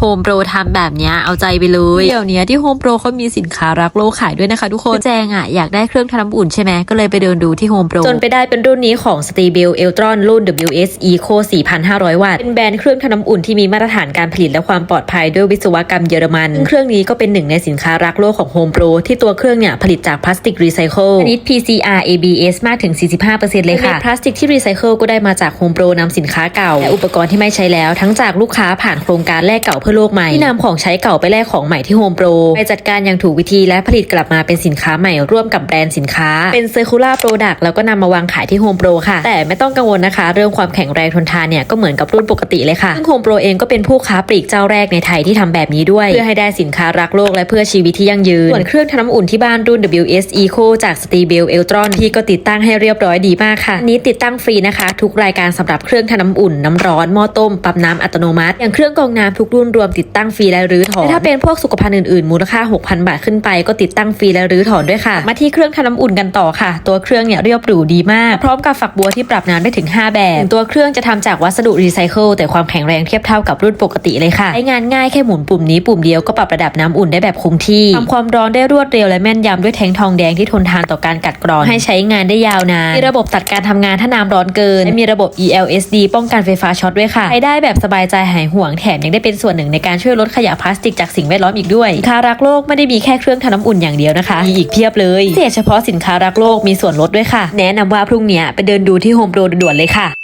โฮมโปรทำแบบเนี้ยเอาใจไปเลย เดี๋ยวเนี้ยที่โฮมโปรเขามีสินค้ารักโลกขายด้วยนะคะทุกคนแจงอะอยากได้เครื่องทำน้ำอุ่นใช่ไหมก็เลยไปเดินดูที่โฮมโปรจนไปได้เป็นรุ่นนี้ของ s t e b e l Eltron รุ่น WS Eco 4,500 วัตต์ เป็นแบรนด์เครื่องทำน้ำอุ่นที่มีมาตรฐานการผลิตและความปลอดภัยด้วยวิศวกรรมเยอรมันซึ่งเครื่องนี้ก็เป็นหนึ่งในสินค้ารักโลกของ Home Pro ที่ตัวเครื่องเนี่ยผลิตจากพลาสติกรีไซเคิลชนิด PCR ABS มากถึง 45%เลยค่ะพลาสติกที่รีไซเคิลก็ได้มาจาก Home Pro นำสินค้าเก่าและอุปกรณ์ที่ไม่ใช้แล้วทั้งจากลูกค้าผ่านโครงการแลกเก่าเพื่อโลกใหม่ที่นำของใช้เก่าไปแลกของใหม่ที่ Home Pro ไปจัดการอย่างถูกวิธีและผลิตกลับมาเป็นสินค้าใหม่ร่วมกับแบรนด์สินค้า เป็น Circular Product แล้วก็นำมาวางขายที่ Home Pro ค่ะ แต่ไม่ต้องกังวลนะคะ เรื่องความแข็งแรงทนทานเนี่ยก็เหมือนกับรุ่นปกติเลยค่ะซึ่ง Home Pro เองก็เป็นผู้ค้าปลีกเจ้าแรกในไทยที่ทำแบบนี้ด้วย เพื่อให้ได้สินค้ารักโลกและเพื่อชีวิตที่ยั่งยืนส่วนเครื่องทำน้ำอุ่นที่บ้านรุ่น WS Eco จาก s t e b e l Eltron ที่ก็ติดตั้งให้เรียบร้อยดีมากค่ะอันนี้ติดตั้งฟรีนะคะ ทุกรายการสำหรับเครื่องทำน้ำอุ่นน้ำร้อนหม้อต้มปั๊มน้ำอัตโนมัติอย่างเครื่องกรองน้ำทุกรุ่นรวมติดตั้งฟรีและรื้อถอนและถ้าเป็นพวกสุขภัณฑ์อื่นๆ มูลค่า 6,000 บาทขึ้นไปก็ติดตั้งฟรีและรื้อถอนด้วยค่ะ มาที่เครื่องทำน้ำอุ่นกันต่อค่ะ ตัวเครื่องเนี่ยเรียบหรูดีมาก พร้อมกับฝักบัวที่ปรับน้ำได้ถึง 5 แบบ ตัวเครื่องจะทำจากวัสดุรีไซเคิลแต่ความแข็งแรงเทียบเท่ากับรุ่นปกติเลยค่ะใช้งานง่ายแค่หมุนปุ่มนี้ปุ่มเดียวก็ปรับระดับน้ำอุ่นได้แบบคงที่ทำความร้อนได้รวดเร็วและแม่นยำด้วยแทงทองแดงที่ทนทานต่อการกัดกร่อน ให้ใช้งานได้ยาวนานมีระบบตัดการทำงานถ้าน้ำร้อนเกินและมีระบบ ELSD ป้องกันไฟฟ้าช็อตด้วยค่ะใช้ได้แบบสบายใจหายห่วงแถมยังได้เป็นส่วนหนึ่งในการช่วยลดขยะพลาสติกจากสิ่งแวดล้อมอีกด้วยสินค้ารักโลกไม่ได้มีแค่เครื่องทำน้ำอุ่นอย่างเดียวนะคะมีอีกเพียบเลยพิเศษเฉพาะสินค้ารักโลกมีส่วนลดด้วยค่ะ แนะนำว่าพรุ่งนี้ไปเดินดูที่โฮมโปรด่วนๆเลยค่ะ